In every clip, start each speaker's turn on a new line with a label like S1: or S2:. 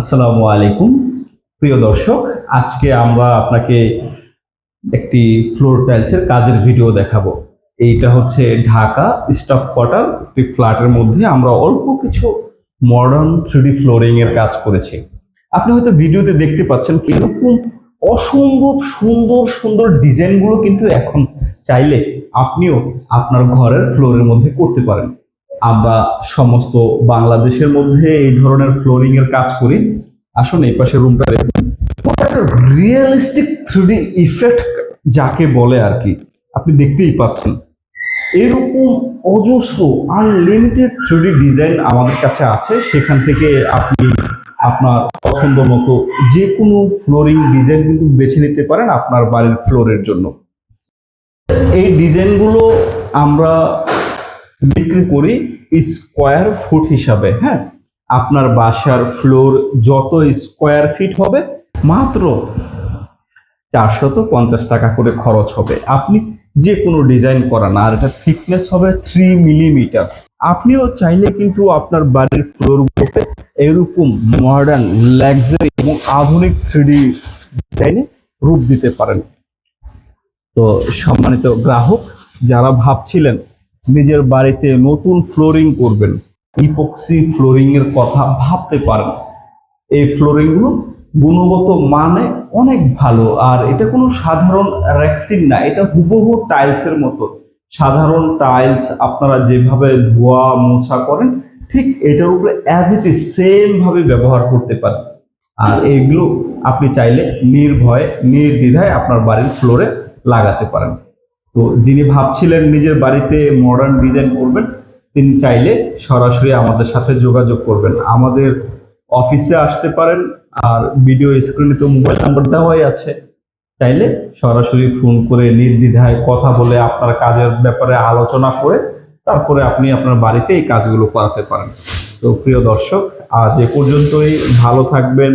S1: আসসালামু আলাইকুম। প্রিয় দর্শক, আজকে আমরা আপনাকে একটি ফ্লোর টাইলসের কাজের ভিডিও দেখাবো। এইটা হচ্ছে ঢাকা স্টক কোয়ার্টার একটি ফ্ল্যাটের মধ্যে আমরা অল্প কিছু মডার্ন থ্রিডি ফ্লোরিং এর কাজ করেছি। আপনি হয়তো ভিডিওতে দেখতে পাচ্ছেন এরকম অসম্ভব সুন্দর সুন্দর ডিজাইনগুলো কিন্তু এখন চাইলে আপনিও আপনার ঘরের ফ্লোরের মধ্যে করতে পারেন। আমরা সমস্ত বাংলাদেশের মধ্যে এই ধরনের ফ্লোরিং এর কাজ করি। আসুন এই পাশে রুমটা দেখুন। রিয়েলিস্টিক থ্রিডি ইফেক্ট যাকে বলে আর কি। আপনি দেখতেই পাচ্ছেন। এরকম অজস্র আনলিমিটেড থ্রিডি ডিজাইন আমাদের কাছে আছে। সেখান থেকে আপনি আপনার পছন্দ মতো যে কোনো ফ্লোরিং ডিজাইন কিন্তু বেছে নিতে পারেন আপনার বাড়ির ফ্লোরের জন্য। এই ডিজাইনগুলো আমরা বিক্রি করি স্কোয়ার ফুট হিসাবে হ্যাঁ? আপনার বাসার ফ্লোর যত স্কোয়ার ফিট হবে, মাত্র চারশত পঞ্চাশ টাকা করে খরচ হবে। আপনি যে কোনো ডিজাইন করান, আর এটা থিকনেস হবে থ্রি মিলিমিটার আপনিও চাইলে কিন্তু আপনার বাড়ির ফ্লোরগুলোতে এরকম মডার্ন লাক্সারি এবং আধুনিক থ্রিডি ডিজাইনে রূপ দিতে পারেন। তো সম্মানিত গ্রাহক, যারা ভাবছিলেন নিজের বাড়িতে নতুন ফ্লোরিং করবেন। ইপক্সি ফ্লোরিং এর কথা ভাবতে পারেন। এই ফ্লোরিংগুলো গুণগত মানে অনেক ভালো, আর এটা কোনো সাধারণ র্যাক্সিন না, এটা হুবহু টাইলসের মতো। সাধারণ টাইলস আপনারা যেভাবে ধোয়া মোছা করেন, ঠিক এটার উপরে অ্যাজ ইট ইজ সেম ভাবে ব্যবহার করতে পারেন। আর এইগুলো আপনি চাইলে নির্ভয়ে, নির্দ্বিধায় আপনার বাড়ির ফ্লোরে লাগাতে পারেন। তো যিনি ভাবছিলেন নিজের বাড়িতে মডার্ন ডিজাইন করবেন, তিনি চাইলে সরাসরি আমাদের সাথে যোগাযোগ করবেন। আমাদের অফিসে আসতে পারেন, আর ভিডিও স্ক্রিনে তো মোবাইল নাম্বার দেওয়াই আছে। চাইলে সরাসরি ফোন করে নির্দ্বিধায় কথা বলে আপনার কাজের ব্যাপারে আলোচনা করে তারপরে আপনি আপনার বাড়িতে এই কাজগুলো করাতে পারেন। তো প্রিয় দর্শক, আজ এ পর্যন্তই। ভালো থাকবেন,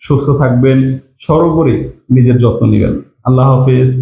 S1: সুস্থ থাকবেন, সর্বোপরি নিজের যত্ন নেবেন। আল্লাহ হাফিজ।